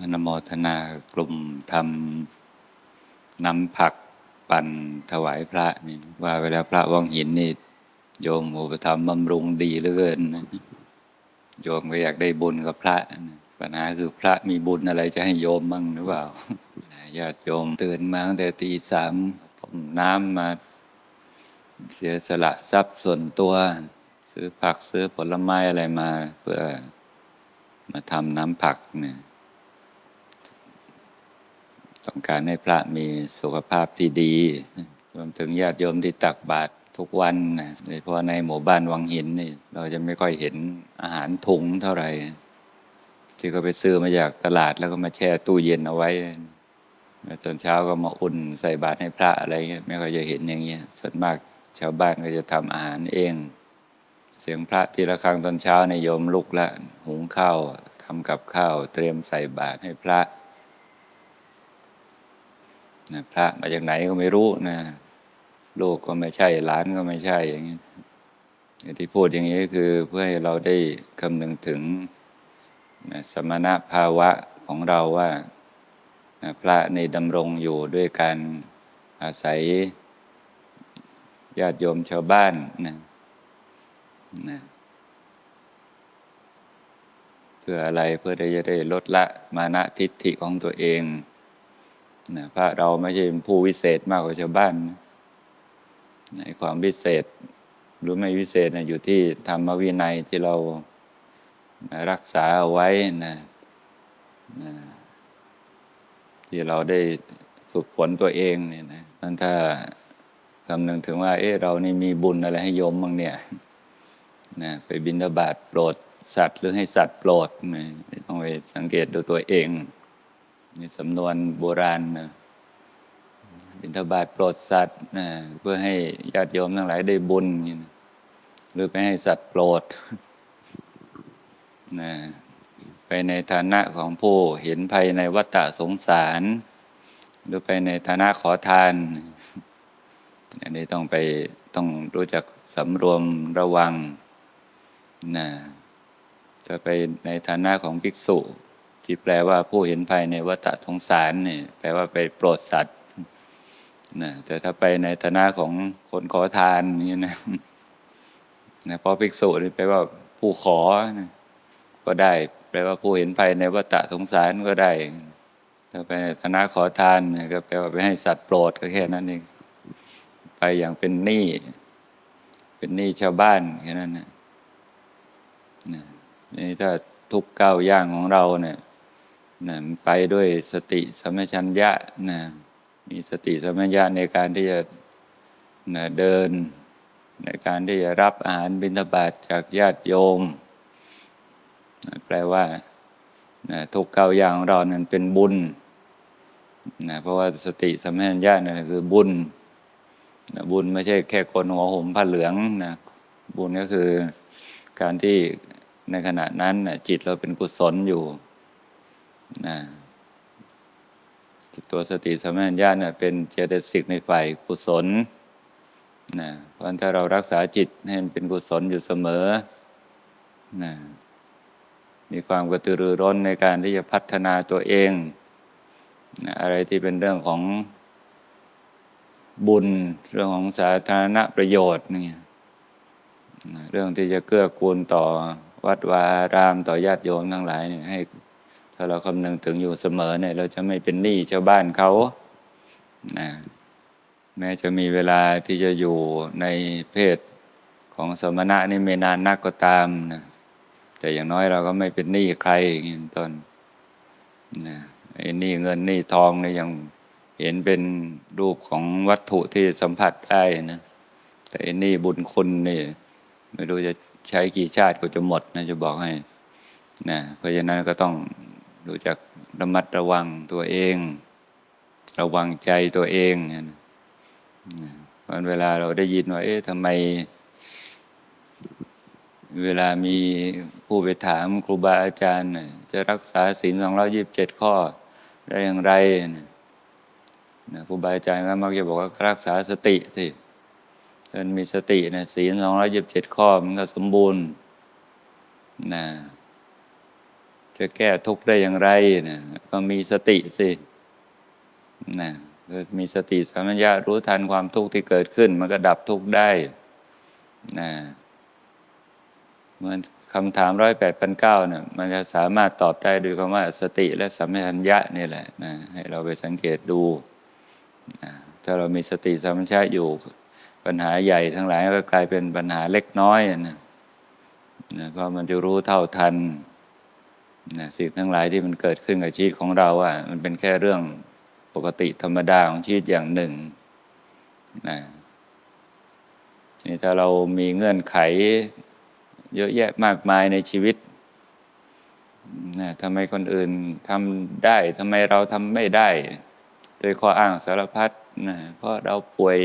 อนโมทนากลุ่มทำน้ำผักปั่นถวายพระนี่ว่าเวลาพระวังหินนี่โยมอุปธรรมบำรุงดีเหลือเกินนะโยมก็อยากได้บุญกับพระนะปัญหาคือพระมีบุญอะไรจะให้โยมมั่งหรือเปล่าญาติโยมตื่นมาตั้งแต่ตีสามต้มน้ำมาเสียสละทรัพย์ส่วนตัว ซื้อผักซื้อผลไม้อะไรมา เพื่อมาทำน้ำผักเนี่ย ต้องการให้พระมีสุขภาพที่ดีรวมถึงญาติโยมที่ตักบาตรทุกวันนะโดยเฉพาะในหมู่บ้านวังหินนี่เราจะไม่ค่อยเห็นอาหารถุงเท่าไหร่ที่เขาไปซื้อมาจากตลาดแล้วก็มาแช่ตู้เย็นเอาไว้ตอนเช้าก็มาอุ่นใส่บาตรให้พระอะไรเงี้ยไม่ค่อยจะเห็นอย่างเงี้ยส่วนมากชาวบ้านก็จะทำอาหารเอง เสียงพระทีละครั้งตอนเช้าในโยมลุกละ หุงข้าวทำกับข้าว เตรียมใส่บาตรให้พระ นะพระมาจากไหนก็ไม่รู้นะลูกก็ไม่ใช่หลานก็ไม่ใช่อย่างนี้ที่พูดอย่างนี้คือเพื่อให้เราได้คำนึงถึงนะสมณภาวะของเราว่านะพระในดำรงอยู่ด้วยการอาศัยญาติโยมชาวบ้านนะนะเพื่ออะไรเพื่อจะได้ลดละมานะทิฏฐิของตัวเอง นะพระเราไม่ใช่ผู้วิเศษมากกว่าชาวบ้านในความวิเศษหรือไม่วิเศษนะอยู่ที่ธรรมวินัยที่เรารักษาเอาไว้นะนะที่เราได้ฝึกฝนตัวเองเนี่ยนะมันถ้าคำนึงถึงว่า เอ๊ะเรานี่มีบุญอะไรให้โยมบ้างเนี่ยนะไปบิณฑบาตโปรดสัตว์หรือให้สัตว์โปรดนะต้องไปสังเกตดูตัวเอง นี่สำนวนโบราณนะบิณฑบาตโปรดสัตว์นะเพื่อให้ญาติโยมทั้งหลายได้บุญนะหรือไปให้สัตว์โปรดนะไปในฐานะของผู้เห็นภัยในวัฏสงสาร หรือไปในฐานะขอทาน อันนี้ต้องไปต้องรู้จักสำรวมระวังนะจะไปในฐานะของภิกษุ ที่แปลว่าผู้เห็นภัยในวัฏสงสารเนี่ยแปลว่าไปโปรดสัตว์นะแต่ถ้าไปในฐานะของคนขอทานนี่นะนะพราะภิกษุนี่แปลว่าผู้ขอนะก็ได้ แปลว่าผู้เห็นภัยในวัฏสงสารก็ได้ถ้าไปในฐานะขอทานนะก็แปลว่าไปให้สัตว์โปรดก็แค่นั้นเองไปอย่างเป็นหนี้เป็นหนี้ชาวบ้านแค่นั้นนะนี่ถ้าทุกก้าวย่างของเราเนี่ย นะไปด้วยสติสมัชัญญะนะมีสติสมัญญะในการที่จะนะเดิน ในการที่จะรับอาหารบิณฑบาตจากญาติโยมนะแปลว่านะทุกก้าวย่างของเรานั้นเป็นบุญนะเพราะว่าสติสมัญญะนั่นคือบุญนะบุญไม่ใช่แค่คนหัวห่มผ้าเหลืองนะบุญก็คือการที่ในขณะนั้นนะจิตเราเป็นกุศลอยู่ นะตัวสติสมัญญาเนี่ยเป็นเจตสิกในฝ่ายกุศลนะเพราะถ้าเรารักษาจิตให้มันเป็นกุศลอยู่เสมอนะมีความกระตือรือร้นในการที่จะพัฒนาตัวเองนะอะไรที่เป็นเรื่องของบุญ เรื่องของสาธารณประโยชน์นี่เรื่องที่จะเกื้อกูลต่อวัดวาอารามต่อญาติโยมทั้งหลายเนี่ยให้ ถ้าเราคำนึงถึงอยู่เสมอเนี่ย เราจะไม่เป็นหนี้ชาวบ้านเขานะแม้จะมีเวลาที่จะอยู่ในเพศของสมณะนี่ไม่นานนักก็ตามนะแต่อย่างน้อยเราก็ไม่เป็นหนี้ใครอย่างนี้ต้นนะไอ้หนี้เงินหนี้ทองเนี่ยยังเห็นเป็นรูปของวัตถุที่สัมผัสได้นะแต่หนี่บุญคุณนี่ ไม่รู้จะใช้กี่ชาติก็จะหมดนะจะบอกให้นะเพราะฉะนั้นก็ต้อง รู้จักระมัดระวังตัวเอง ระวังใจตัวเองนะวันเวลาเราได้ยินว่า เอ๊ะทำไม เวลามีผู้ไปถามครูบาอาจารย์ จะรักษาศีลสองร้อยิบเจ็ดข้อ ได้อย่างไรนะครูบาอาจารย์ก็มักจะบอกว่ารักษาสติสิมันมีสตินะศีลสองร้อยิบเจ็ดข้อ มันก็สมบูรณ์นะ จะแก้ทุกข์ได้อย่างไรนะก็มีสติสินะมีสติสัมปชัญญะรู้ทันความทุกข์ที่เกิดขึ้น มันก็ดับทุกข์ได้นะเหมือนคำถามร้อยแปดพันเก้าเนี่ยมันจะสามารถตอบได้ด้วยคำว่าสติและสัมปชัญญะนี่แหละนะให้เราไปสังเกตดูนะถ้าเรามีสติสัมปชัญญะอยู่ปัญหาใหญ่ทั้งหลายก็กลายเป็นปัญหาเล็กน้อยนะนะเพราะมันจะรู้เท่าทัน นะสิ่งทั้งหลายที่มันเกิดขึ้นกับชีวิตของเราอะมันเป็นแค่เรื่องปกติธรรมดาของชีวิตอย่างหนึ่งนะนี่ถ้าเรามีเงื่อนไข เยอะแยะมากมายในชีวิตนะทำไมคนอื่นทำได้ทำไมเราทำไม่ได้ โดยข้ออ้างสารพัดนะเพราะเราป่วย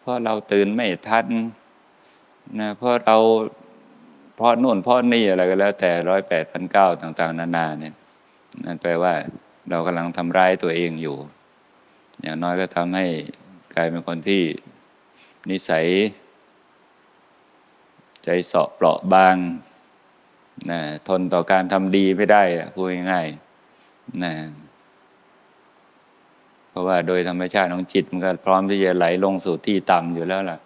เพราะเราตื่นไม่ทันนะเพราะเรา เพราะนู่นเพราะนี่อะไรก็แล้ว แต่ร้อยแปดพันเก้าต่าง ๆ นานาเนี่ยนั่นแปลว่าเรากำลังทำร้ายตัวเองอยู่ อย่างน้อยก็ทำให้กลายเป็นคนที่นิสัย ใจเสาะเปราะบางนะทนต่อการทำดีไม่ได้อะพูดง่ายๆนะเพราะว่าโดยธรรมชาติของจิตมันก็พร้อมที่จะไหลลงสู่ที่ต่ำอยู่แล้วล่ะ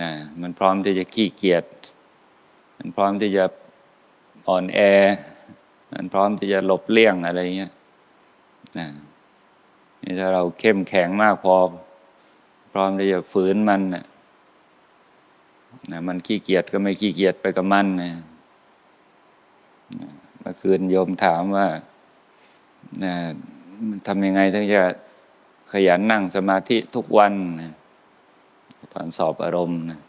นะมันพร้อมที่จะขี้เกียจ มันพร้อมที่จะอ่อนแอ มันพร้อมที่จะหลบเลี่ยงอะไรเงี้ยนะนี่ถ้าเราเข้มแข็งมากพอ พร้อมที่จะฝืนมันนะนะมันขี้เกียจก็ไม่ขี้เกียจไปกับมันนะนะเมื่อคืนโยมถามว่านะทำยังไงถึงจะขยันนั่งสมาธิทุกวันนะตอนสอบอารมณ์นะ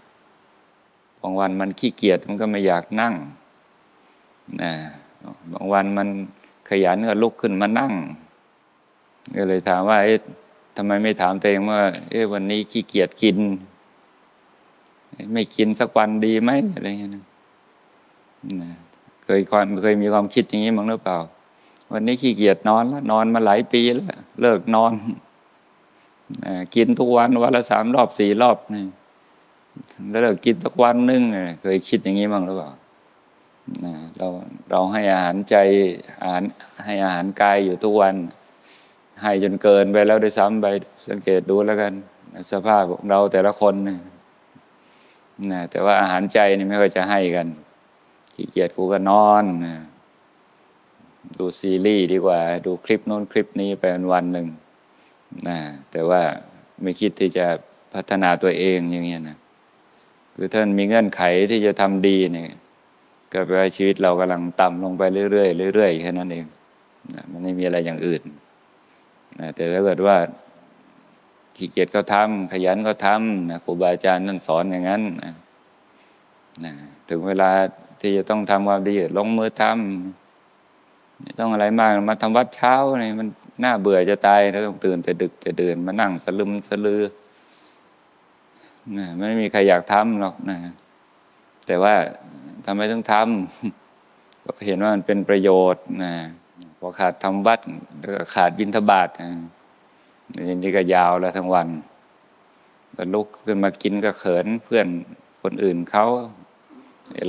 บางวันมันขี้เกียจมันก็ไม่อยากนั่งนะบางวันมันขยันก็ลุกขึ้นมานั่ง ก็เลยถามว่าเอ๊ะทำไมไม่ถามตัวเองว่า เอ๊ะวันนี้ขี้เกียจกิน ไม่กินสักวันดีไหมอะไรเงี้ยนะนะเคยความเคยมีความคิดอย่างนี้มั้งหรือเปล่า วันนี้ขี้เกียจนอนแล้วนอนมาหลายปีแล้วเลิกนอนกินทุกวันวันละสามรอบสี่รอบนี่ แล้วเลิกกินสักวันนึงเคยคิดอย่างนี้มั้งหรือเปล่าเราเราให้อาหารใจอาหารให้อาหารกายอยู่ทุกวัน ให้จนเกินไปแล้วด้วยซ้ำไปสังเกตดูแล้วกัน สภาพของเราแต่ละคนนะนะแต่ว่าอาหารใจนี่ไม่ค่อยจะให้กันขี้เกียจกูก็นอนนะดูซีรีส์ดีกว่า ดูคลิปโน้นคลิปนี้ไปวันหนึ่งนะแต่ว่าไม่คิดที่จะพัฒนาตัวเองอย่างเงี้ยนะ คือท่านมีเงื่อนไขที่จะทำดีเนี่ยก็แปลว่าชีวิตเรากำลังต่ำลงไปเรื่อยๆเรื่อยๆแค่นั้นเองนะมันไม่มีอะไรอย่างอื่นนะแต่ถ้าเกิดว่าขี้เกียจก็ทำขยันก็ทำนะครูบาอาจารย์นั่นสอนอย่างนั้นนะนะถึงเวลาที่จะต้องทำความดีลงมือทำไม่ต้องอะไรมากมาทำวัดเช้าเนี่ยมันน่าเบื่อจะตายแล้วต้องตื่นแต่ดึกแต่เดินมานั่งสลึมสลือ นะไม่มีใครอยากทำหรอกนะ แต่ว่าทำไมต้องทำก็เห็นว่ามันเป็นประโยชน์นะพอขาดทำวัดก็ขาดบิณฑบาตนะนี่ก็ยาวแล้วทั้งวันแต่ลุกขึ้นมากินก็เขินเพื่อนคนอื่นเขา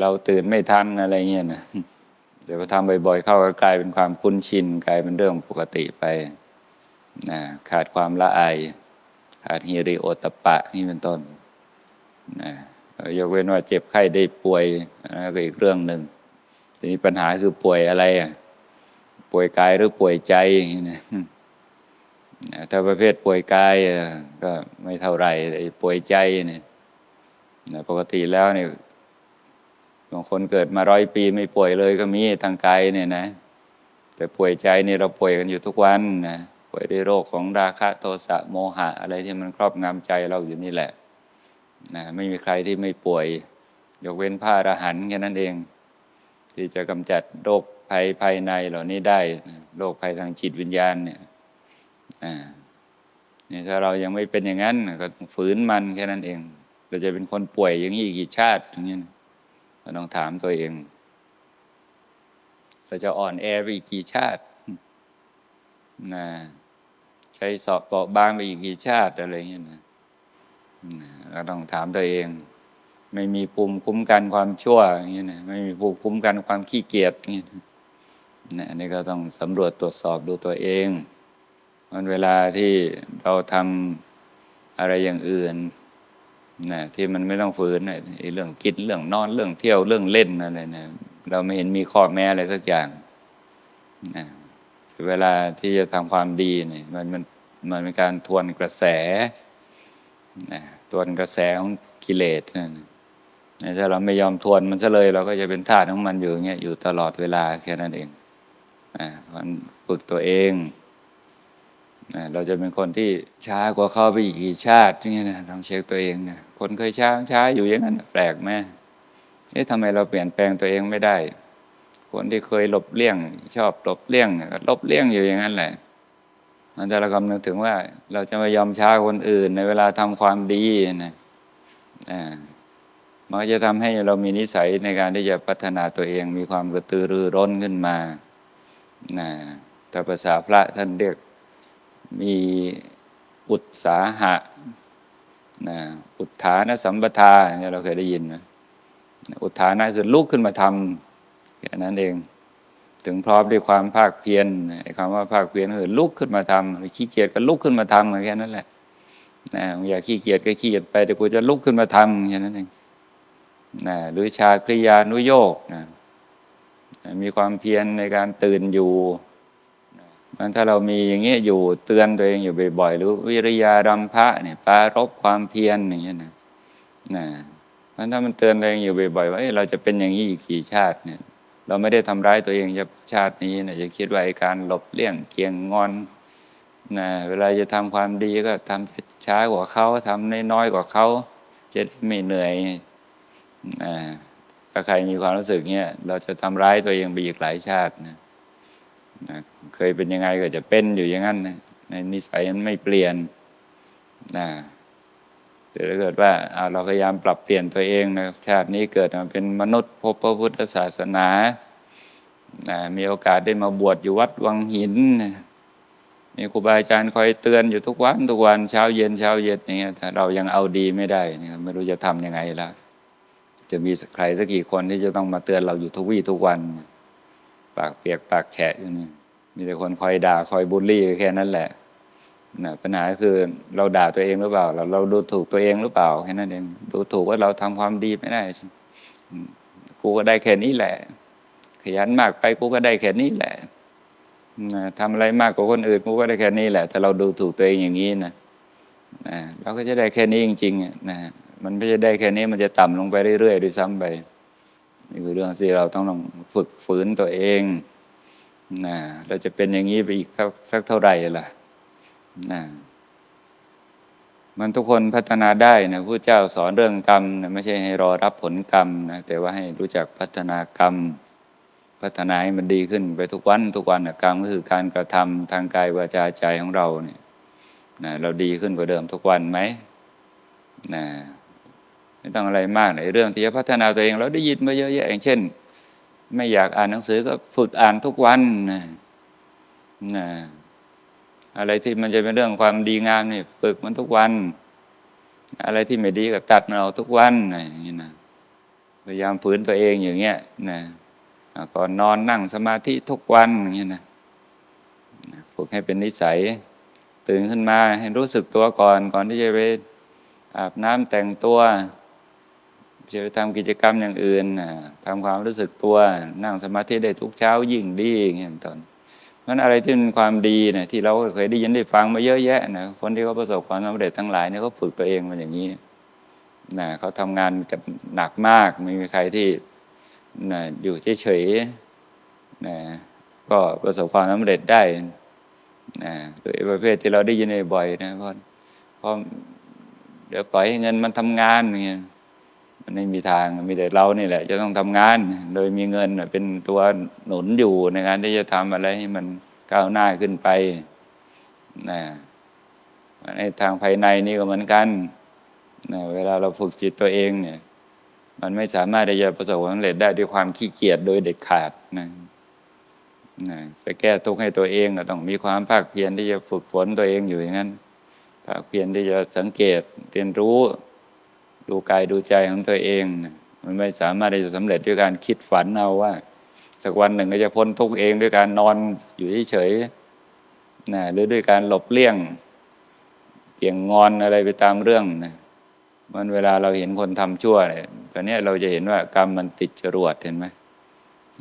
เราตื่นไม่ทันอะไรเงี้ยนะแต่พอทำบ่อยๆเข้าก็กลายเป็นความคุ้นชิน กลายเป็นเรื่องปกติไปนะขาดความละอายขาดฮิริโอตปปะนี่เป็นต้น นะยกเว้นว่าเจ็บไข้ได้ป่วยนะก็อีกเรื่องหนึ่งทีนี้ปัญหาคือป่วยอะไรอะป่วยกายหรือป่วยใจอย่างนี้นะถ้าประเภทป่วยกายก็ไม่เท่าไหร่ป่วยใจเนี่ยปกติแล้วเนี่ยบางคนเกิดมาร้อยปีไม่ป่วยเลยก็มีทางกายเนี่ยนะ แต่ป่วยใจนี่เราป่วยกันอยู่ทุกวันนะป่วยด้วยโรคของราคะโทสะโมหะ อะไรที่มันครอบงำใจเราอยู่นี่แหละ นะไม่มีใครที่ไม่ป่วย ยกเว้นผ้าอรหันแค่นั้นเอง ที่จะกำจัดโรคภัยภายในเหล่านี้ได้โรคภัยทางจิตวิญญาณเนี่ยนี่ถ้าเรายังไม่เป็นอย่างนั้น ก็ฝืนมันแค่นั้นเอง เราจะเป็นคนป่วยอย่างนี้กี่ชาติอย่างนี้เราต้องถามตัวเอง เราจะอ่อนแอไปอีกกี่ชาตินะใช้สอบเปาะบางไปอีกกี่ชาติอะไรอย่างนี้นะ ก็ต้องถามตัวเอง ไม่มีภูมิคุ้มกันความชั่วอย่างนี้นะไม่มีภูมิคุ้มกันความขี้เกียจอย่างนี้นะอันนี้ก็ต้องสำรวจตรวจสอบดูตัวเองมันเวลาที่เราทำอะไรอย่างอื่นนะที่มันไม่ต้องฝืนนะไอ้เรื่องกินเรื่องนอนเรื่องเที่ยวเรื่องเล่นอะไรนะเราไม่เห็นมีข้อแม้อะไรสักอย่างนะเวลาที่จะทำความดีเนี่ยมันมันมันเป็นการทวนกระแส ทวนกระแสของกิเลสนั่นถ้าเราไม่ยอมทวนมันซะเลย เราก็จะเป็นทาสของมันอยู่อย่างเงี้ยอยู่ตลอดเวลาแค่นั้นเองอ่ามันฝึกตัวเองเราจะเป็นคนที่ช้ากว่าเขาไปอีกกี่ชาติอย่างเงี้ยนะลองเช็คตัวเองนะคนเคยช้าช้าอยู่อย่างนั้น แปลกไหมเอ๊ะทำไมเราเปลี่ยนแปลงตัวเองไม่ได้ คนที่เคยหลบเลี่ยง ชอบหลบเลี่ยงก็หลบเลี่ยงอยู่อย่างนั้นแหละ มันจะเราคำนึงถึงว่า เราจะไม่ยอมช้าคนอื่น ในเวลาทำความดีนะมันก็จะทำให้เรามีนิสัยในการที่จะพัฒนาตัวเอง มีความกระตือรือร้นขึ้นมานะแต่ภาษาพระท่านเรียกมีอุตสาหะนะอุทานสัมปทาเนี่ยเราเคยได้ยินนะอุทานะคือลุกขึ้นมาทำแค่นั้นเอง ถึงพร้อมด้วยความภาคเพียรไอ้คำว่าภาคเพียรคือลุกขึ้นมาทำขี้เกียจก็ลุกขึ้นมาทำแค่นั้นแหละนะอย่าขี้เกียจก็ขี้เกียจไปแต่กูจะลุกขึ้นมาทำแค่นั้นเองนะหรือชาคริยานุโยกนะมีความเพียรในการตื่นอยู่มันถ้าเรามีอย่างเงี้ยอยู่เตือนตัวเองอยู่บ่อยๆหรือวิริยารัมภะเนี่ยปารบความเพียรอย่างเงี้ยนะนะมันถ้ามันเตือนตัวเองอยู่บ่อยๆว่าเราจะเป็นอย่างนี้อีกกี่ชาติเนี่ย เราไม่ได้ทำร้ายตัวเองจะชาตินี้นะจะคิดว่าไอ้การหลบเลี่ยงเกียงงอนนะเวลาจะทำความดีก็ทำช้ากว่าเขาทำน้อยกว่าเขาจะไม่เหนื่อยนะถ้าใครมีความรู้สึกเนี้ยเราจะทำร้ายตัวเองไปอีกหลายชาตินะนะเคยเป็นยังไงก็จะเป็นอยู่อย่างนั้นนะในนิสัยมันไม่เปลี่ยนนะ แต่ถ้าเกิดว่าเราพยายามปรับเปลี่ยนตัวเองนะชาตินี้เกิดมาเป็นมนุษย์พบพระพุทธศาสนานะมีโอกาสได้มาบวชอยู่วัดวังหินนะมีครูบาอาจารย์คอยเตือนอยู่ทุกวันทุกวันเช้าเย็นเช้าเย็นอย่างเงี้ยถ้าเรายังเอาดีไม่ได้นะไม่รู้จะทำยังไงละจะมีใครสักกี่คนที่จะต้องมาเตือนเราอยู่ทุกวี่ทุกวัน ปากเปียกปากแฉะอยู่นี่มีแต่คนคอยด่าคอยบูลลี่แค่นั้นแหละ นะปัญหาคือเราด่าตัวเองหรือเปล่า เราเราดูถูกตัวเองหรือเปล่าแค่นั้นเองดูถูกว่าเราทำความดีไม่ได้กูก็ได้แค่นี้แหละ ขยันมากไปกูก็ได้แค่นี้แหละนะทำอะไรมากกว่าคนอื่นกูก็ได้แค่นี้แหละ ถ้าเราดูถูกตัวเองอย่างนี้นะนะเราก็จะได้แค่นี้จริงๆนะมันไม่ใช่ได้แค่นี้มันจะต่ำลงไปเรื่อยๆด้วยซ้ำไปนี่คือเรื่องที่เราต้องลองฝึกฝืนตัวเองนะเราจะเป็นอย่างนี้ไปอีกสักเท่าไหร่ล่ะ นะมันทุกคนพัฒนาได้นะผู้เจ้าสอนเรื่องกรรมนะไม่ใช่ให้รอรับผลกรรมนะแต่ว่าให้รู้จักพัฒนากรรม พัฒนาให้มันดีขึ้นไปทุกวันทุกวันนะกรรมก็คือการกระทำทางกายวาจาใจของเราเนี่ยนะเราดีขึ้นกว่าเดิมทุกวันไหมนะไม่ต้องอะไรมากในเรื่องที่จะพัฒนาตัวเองเราได้ยินมาเยอะแยะอย่างเช่น ไม่อยากอ่านหนังสือก็ฝึกอ่านทุกวันนะนะ อะไรที่มันจะเป็นเรื่องความดีงามนี่ฝึกมันทุกวัน อะไรที่ไม่ดีก็ตัดมันเอาทุกวันอย่างนี้นะพยายามฝืนตัวเองอย่างเงี้ยนะก่อนนอนนั่งสมาธิทุกวันอย่างเงี้ยนะฝึกให้เป็นนิสัย ตื่นขึ้นมาให้รู้สึกตัวก่อน ก่อนที่จะไปอาบน้ำแต่งตัวจะไปทำกิจกรรมอย่างอื่นทำความรู้สึกตัว นั่งสมาธิได้ทุกเช้ายิ่งดีอย่างเงี้ยตอน นั้นอะไรที่เป็นความดีเนี่ยที่เราเคยได้ยินได้ฟังมาเยอะแยะนะคนที่เขาประสบความสำเร็จทั้งหลายเนี่ยเขาฝึกตัวเองมาอย่างนี้นะเขาทำงานกันหนักมากไม่มีใครที่นะอยู่เฉยๆนะก็ประสบความสำเร็จได้นะโดยประเภทที่เราได้ยินบ่อยนะเพราะเพราะเดี๋ยวปล่อยให้เงินมันทำงานอย่างเงี้ย มันไม่มีทางมีแต่เรานี่แหละ จะต้องทำงาน โดยมีเงินเป็นตัวหนุนอยู่ในการที่จะทำอะไรให้มันก้าวหน้าขึ้นไปนะในทางภายในนี่ก็เหมือนกันนะเวลาเราฝึกจิตตัวเองเนี่ย มันไม่สามารถที่จะประสบความสำเร็จได้ด้วยความขี้เกียจโดยเด็ดขาดนะนะจะแก้ทุกข์ให้ตัวเองก็ต้องมีความภาคเพียรที่จะฝึกฝนตัวเองอยู่อย่างนั้นภาคเพียรที่จะสังเกตเรียนรู้ ดูกายดูใจของตัวเองมันไม่สามารถที่จะสำเร็จด้วยการคิดฝันเอาว่า สักวันหนึ่งก็จะพ้นทุกข์เองด้วยการนอนอยู่เฉยๆนะหรือด้วยการหลบเลี่ยงเกี่ยงงอนอะไรไปตามเรื่องนะมันเวลาเราเห็นคนทำชั่วเนี่ยตอนนี้เราจะเห็นว่ากรรมมันติดจรวดเห็นไหม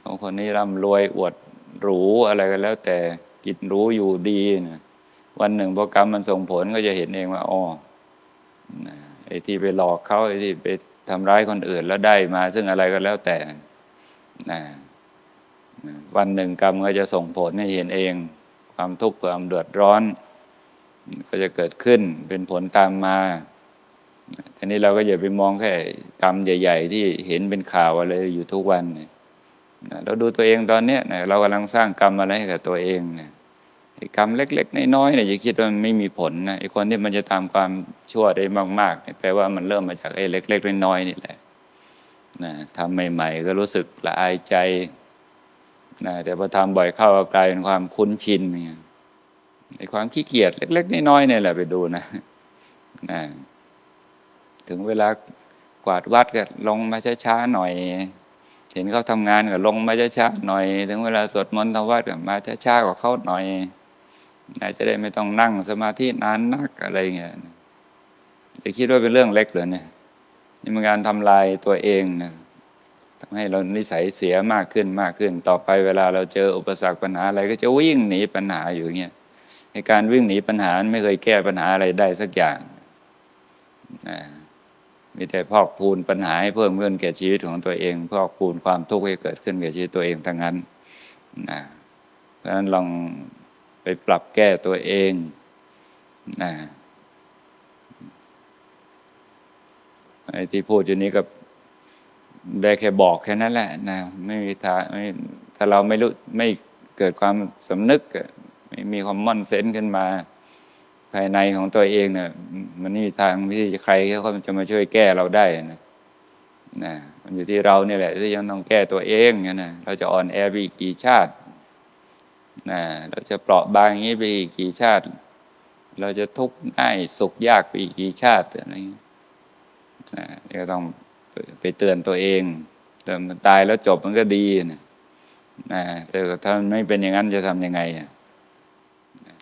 ของคนนี้ร่ำรวยอวดหรูอะไรกันแล้ว แต่กินรู้อยู่ดีนะวันหนึ่งพอกรรมมันส่งผลก็จะเห็นเองว่าอ๋อนะ อ้ที่ไปหลอกเขาไอ้ที่ไปทำร้ายคนอื่นแล้วได้มา ซึ่งอะไรก็แล้วแต่นะวันหนึ่งกรรมก็จะส่งผลให้เห็นเอง ความทุกข์ความเดือดร้อน ก็จะเกิดขึ้นเป็นผลตามมาทีนี้เราก็อย่าไปมองแค่กรรมใหญ่ ๆ ที่เห็นเป็นข่าวอะไรอยู่ทุกวันเนี่ยเราดูตัวเองตอนเนี้ยเรากำลังสร้างกรรมอะไรให้กับตัวเองเนี่ย กรรมเล็ก ๆ น้อยๆเนี่ยอย่าคิดว่ามันไม่มีผลนะไอ้คนที่มันจะทำความชั่วได้มากๆเนี่ยแปลว่ามันเริ่มมาจากไอ้เล็ก ๆ น้อยๆนี่แหละนะทำใหม่ ๆ ก็รู้สึกละอายใจนะแต่พอทำบ่อยเข้าก็กลายเป็นความคุ้นชินเนี่ยไอ้ความขี้เกียจเล็ก ๆ น้อยๆเนี่ยแหละไปดูนะนะถึงเวลากวาดวัดก็ลงมาช้าๆหน่อย เห็นเขาทำงานก็ลงมาช้าๆหน่อย ถึงเวลาสวดมนต์ทำวัดก็มาช้าๆกว่าเขาหน่อย จจะได้ไม่ต้องนั่งสมาธินานนักอะไรเงี้ยจะคิดว่าเป็นเรื่องเล็กเหรอเนี่ย นี่มันการทำลายตัวเองนะทำให้เรานิสัยเสียมากขึ้นมากขึ้น ต่อไปเวลาเราเจออุปสรรคปัญหาอะไรก็จะวิ่งหนีปัญหาอยู่เงี้ยในการวิ่งหนีปัญหาไม่เคยแก้ปัญหาอะไรได้สักอย่างนะมีแต่พอกพูนปัญหาให้เพิ่มขึ้นแก่ชีวิตของตัวเอง พอกพูนความทุกข์ให้เกิดขึ้นแก่ชีวิตตัวเองทั้งนั้นนะเพราะฉะนั้นลอง ไปปรับแก้ตัวเองนะไอ้ที่พูดอยู่นี้ก็ได้แค่บอกแค่นั้นแหละนะไม่มีทางไม่ถ้าเราไม่รู้ไม่เกิดความสำนึกไม่มีความมั่นเซนขึ้นมา ภายในของตัวเองเนี่ยมันไม่มีทางที่ใครเขาจะมาช่วยแก้เราได้นะนะมันอยู่ที่เราเนี่ยแหละที่ยังต้องแก้ตัวเองเนี่ยนะเราจะอ่อนแอไปอีกกี่ชาติ นะเราจะเปราะบางอย่างนี้ไปอีกกี่ชาติ เราจะทุกข์ง่ายสุขยากไปอีกกี่ชาติอะไรอย่างนี้นะนี่ก็ต้องไปเตือนตัวเองแต่มันตายแล้วจบมันก็ดีนะนะแต่ถ้ามันไม่เป็นอย่างนั้นจะทำยังไง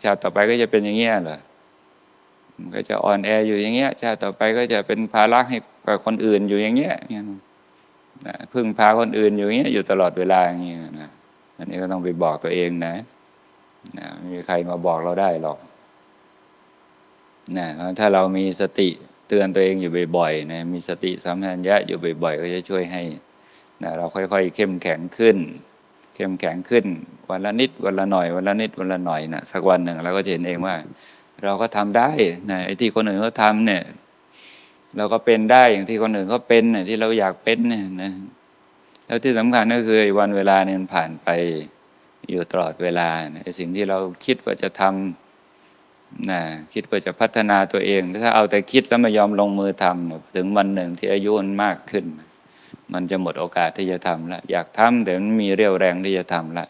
ชาติต่อไปก็จะเป็นอย่างเงี้ยเหรอมันก็จะอ่อนแออยู่อย่างเงี้ย ชาติต่อไปก็จะเป็นภาระให้กับคนอื่นอยู่อย่างเงี้ยเนี่ยนะพึ่งพาคนอื่นอยู่อย่างเงี้ยอยู่ตลอดเวลาอย่างเงี้ยนะ อันนี้ก็ต้องไปบอกตัวเองนะนะไม่มีใครมาบอกเราได้หรอกนะถ้าเรามีสติเตือนตัวเองอยู่บ่อยๆนะมีสติสัมปชัญญะอยู่บ่อยๆก็จะช่วยให้นะเราค่อย ๆ เข้มแข็งขึ้น เข้มแข็งขึ้น วันละนิดวันละหน่อยวันละนิดวันละหน่อยนะสักวันหนึ่งเราก็จะเห็นเองว่า เราก็ทำได้นะไอ้ที่คนอื่นเขาทำเนี่ย เราก็เป็นได้อย่างที่คนอื่นเขาเป็นเนี่ยที่เราอยากเป็นเนี่ยนะ แล้วที่สำคัญก็คือวันเวลาเนี่ยมันผ่านไปอยู่ตลอดเวลาไอ้สิ่งที่เราคิดว่าจะทำนะคิดว่าจะพัฒนาตัวเอง ถ้าเอาแต่คิดแล้วไม่ยอมลงมือทำถึงวันหนึ่งที่อายุมันมากขึ้น มันจะหมดโอกาสที่จะทำแล้วอยากทำแต่มันมีเรี่ยวแรงที่จะทำละ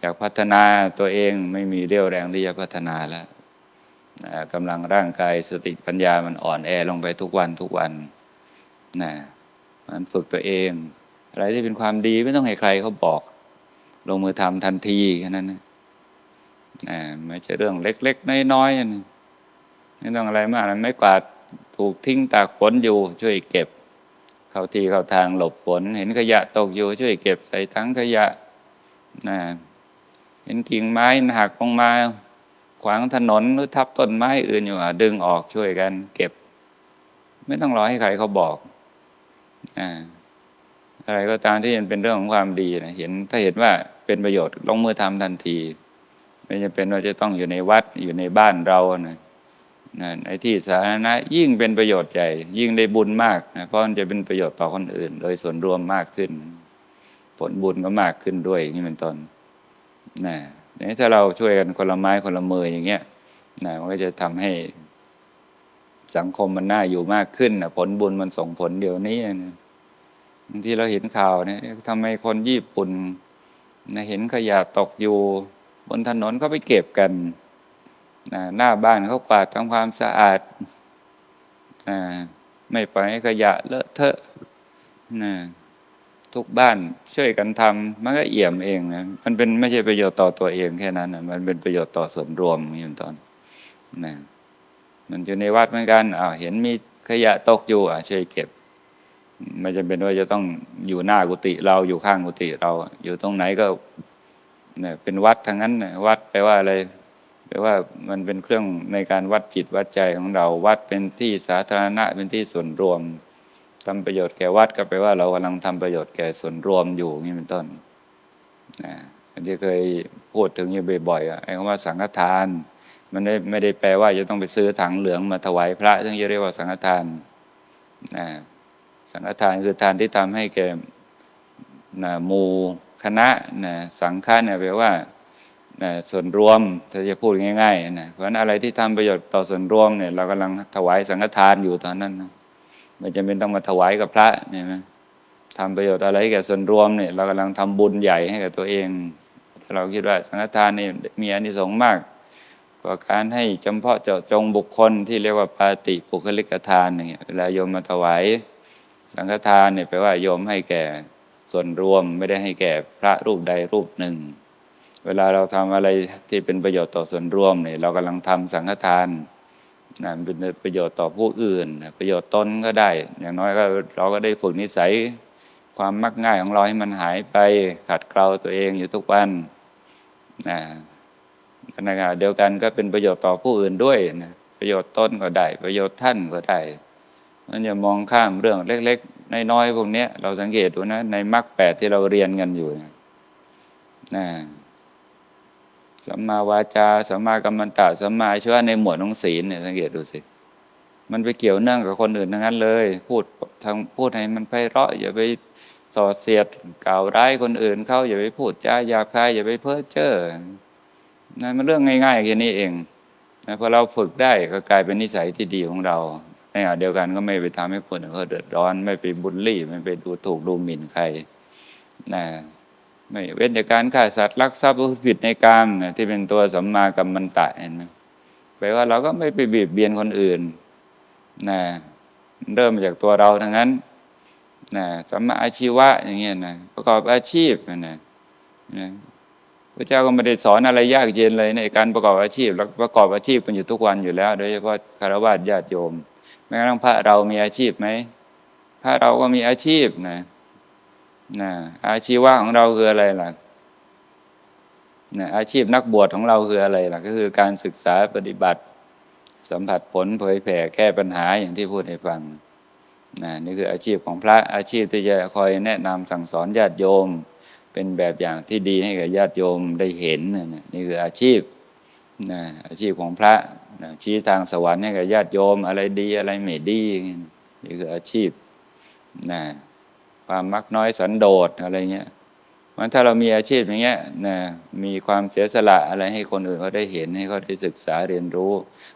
อยากพัฒนาตัวเองไม่มีเรี่ยวแรงที่จะพัฒนาแล้วกำลังร่างกายสติปัญญามันอ่อนแอลงไปทุกวันทุกวันนะมันฝึกตัวเอง อะไรที่เป็นความดีไม่ต้องให้ใครเขาบอก ลงมือทำทันทีแค่นั้นนะนะไม่ใช่เรื่องเล็ก ๆ น้อยๆนะไม่ต้องอะไรมากนะไม่กวาดถูกทิ้งตากฝนอยู่ ช่วยเก็บ เข้าที่เข้าทางหลบฝน เห็นขยะตกอยู่ช่วยเก็บใส่ถังขยะนะเห็นกิ่งไม้หักลงมา ขวางถนนหรือทับต้นไม้อื่นอยู่ดึงออกช่วยกัน เก็บ ไม่ต้องรอให้ใครเขาบอกอ่า อะไรก็ตามที่มันเป็นเรื่องของความดีนะเห็นถ้าเห็นว่าเป็นประโยชน์ลงมือทำทันที ไม่จำเป็นว่าจะต้องอยู่ในวัดอยู่ในบ้านเรานะนะในที่สาธารณะยิ่งเป็นประโยชน์ใหญ่ ยิ่งได้บุญมากนะเพราะมันจะเป็นประโยชน์ต่อคนอื่น โดยส่วนรวมมากขึ้น ผลบุญก็มากขึ้นด้วยนี่เป็นต้นนะนี่ถ้าเราช่วยกันคนละไม้คนละมืออย่างเงี้ยนะมันก็จะทำให้สังคมมันน่าอยู่มากขึ้นนะผลบุญมันส่งผลเดี๋ยวนี้นะ ทีเราเห็นข่าวเนี่ยทำไมคนญี่ปุ่นนะเห็นขยะตกอยู่ บนถนนเขาไปเก็บกันนะหน้าบ้านเขากวาดทำความสะอาดนะไม่ปล่อยให้ขยะเลอะเทอะนะทุกบ้านช่วยกันทำมันก็เอี่ยมเองนะมันเป็นไม่ใช่ประโยชน์ต่อตัวเองแค่นั้นนะมันเป็นประโยชน์ต่อส่วนรวมอย่างต้นนะมันอยู่ในวัดเหมือนกันอ้าวเห็นมีขยะตกอยู่อะช่วยเก็บ ไม่จำเป็นว่าจะต้องอยู่หน้ากุฏิเราอยู่ข้างกุฏิเรา อยู่ตรงไหนก็เนี่ยเป็นวัดทั้งนั้นนะวัดแปลว่าอะไรแปลว่ามันเป็นเครื่องในการวัดจิตวัดใจของเรา วัดเป็นที่สาธารณะเป็นที่ส่วนรวมทำประโยชน์แก่วัดก็แปลว่าเรากำลังทำประโยชน์แก่ส่วนรวมอยู่นี่เป็นต้นนะที่เคยพูดถึงอยู่บ่อยๆอะไอ้คำว่าสังฆทาน มันไม่ไม่ได้แปลว่าจะต้องไปซื้อถังเหลืองมาถวายพระถึงจะเรียกว่าสังฆทานนะ สังฆทานคือทานที่ทำให้แก่นะหมู่คณะนะสังฆะเนี่ยแปลว่านะส่วนรวมถ้าจะพูดง่ายๆนะเพราะนั้นอะไรที่ทำประโยชน์ต่อส่วนรวมเนี่ยเรากำลังถวายสังฆทานอยู่ตอนนั้นนะไม่จำเป็นต้องมาถวายกับพระเนี่ยนะทำประโยชน์อะไรแก่ส่วนรวมเนี่ยเรากำลังทำบุญใหญ่ให้กับตัวเองถ้าเราคิดว่าสังฆทานนี่มีอานิสงส์มากกว่าการให้จำเพาะเจาะจงบุคคลที่เรียกว่าปาติปุคลิกทานอย่างเงี้ยเวลาโยมมาถวาย สังฆทานเนี่ยแปลว่าโยมให้แก่ส่วนรวมไม่ได้ให้แก่พระรูปใดรูปหนึ่ง เวลาเราทำอะไรที่เป็นประโยชน์ต่อส่วนรวมเนี่ยเรากำลังทำสังฆทานนะเป็นประโยชน์ต่อผู้อื่น ประโยชน์ตนก็ได้ อย่างน้อยก็เราก็ได้ฝึกนิสัยความมักง่ายของเราให้มันหายไปขัดเกลาตัวเองอยู่ทุกวันนะขณะเดียวกันก็เป็นประโยชน์ต่อผู้อื่นด้วยนะประโยชน์ตนก็ได้ ประโยชน์ท่านก็ได้ มันอย่ามองข้ามเรื่องเล็ก ๆ น้อยๆพวกนี้เราสังเกตดูนะ ในมรรคแปดที่เราเรียนกันอยู่นะนะสัมมาวาจาสัมมากัมมันตะสัมมาชีวะในหมวดของศีลเนี่ยสังเกตดูสิ มันไปเกี่ยวเนื่องกับคนอื่นทั้งนั้นเลย พูดทางพูดให้มันไพเราะอย่าไปส่อเสียดกล่าวร้ายคนอื่นเขาอย่าไปพูดจาหยาบคายอย่าไปเพ้อเจ้อนั่นมันเรื่องง่ายๆแค่นี้เองนะพอเราฝึกได้ก็กลายเป็นนิสัยที่ดีของเรา ในขณะเดียวกันก็ไม่ไปทำให้คนอื่นเขาเดือดร้อน ไม่ไปบุลลี่ ไม่ไปดูถูกดูหมิ่นใครนะไม่เว้นจากการฆ่าสัตว์ลักทรัพย์ผิดในกามนะที่เป็นตัวสัมมากัมมันตะเห็นไหมแปลว่าเราก็ไม่ไปบียดเบียนคนอื่นนะเริ่มมาจากตัวเราทั้งนั้นนะสัมมาอาชีวะอย่างเงี้ยนะประกอบอาชีพนะนะพระเจ้าก็ไม่ได้สอนอะไรยากเย็นเลยในการประกอบอาชีพแล้วประกอบอาชีพกันอยู่ทุกวันอยู่แล้ว โดยเฉพาะคารวะญาติโยม แม้กระทั่งพระเรามีอาชีพไหมพระเราก็มีอาชีพนะนะอาชีวะของเราคืออะไรล่ะนะอาชีพนักบวชของเราคืออะไรล่ะ ก็คือการศึกษาปฏิบัติ สัมผัสผลเผยแผ่แก้ปัญหาอย่างที่พูดให้ฟังนะนี่คืออาชีพของพระอาชีพที่จะคอยแนะนำสั่งสอนญาติโยม เป็นแบบอย่างที่ดีให้กับญาติโยมได้เห็นนะนี่คืออาชีพนะอาชีพของพระ ชี้ทางสวรรค์ให้กับญาติโยม อะไรดีอะไรไม่ดีนี่คืออาชีพนะความมักน้อยสันโดษอะไรเงี้ยมันถ้าเรามีอาชีพอย่างเงี้ยนะมีความเสียสละอะไรให้คนอื่นเขาได้เห็นให้เขาได้ศึกษาเรียนรู้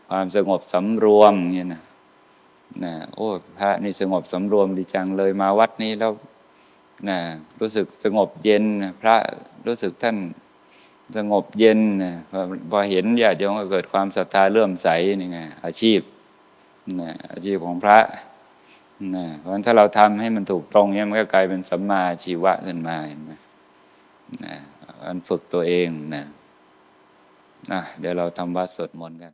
ความสงบสำรวมเงี้ยนะนะโอ้พระนี่สงบสำรวมดีจังเลยมาวัดนี้แล้วนะรู้สึกสงบเย็นพระรู้สึกท่าน สงบเย็นพอเห็นญาติโยมก็เกิดความศรัทธาเลื่อมใสนี่ไงอาชีพนะอาชีพของพระนะเพราะฉะนั้นถ้าเราทำให้มันถูกตรงเนี่ยมันก็กลายเป็นสัมมาชีวะขึ้นมาเห็นไหมนะอันฝึกตัวเองนะนะเดี๋ยวเราทำวัดสวดมนต์กัน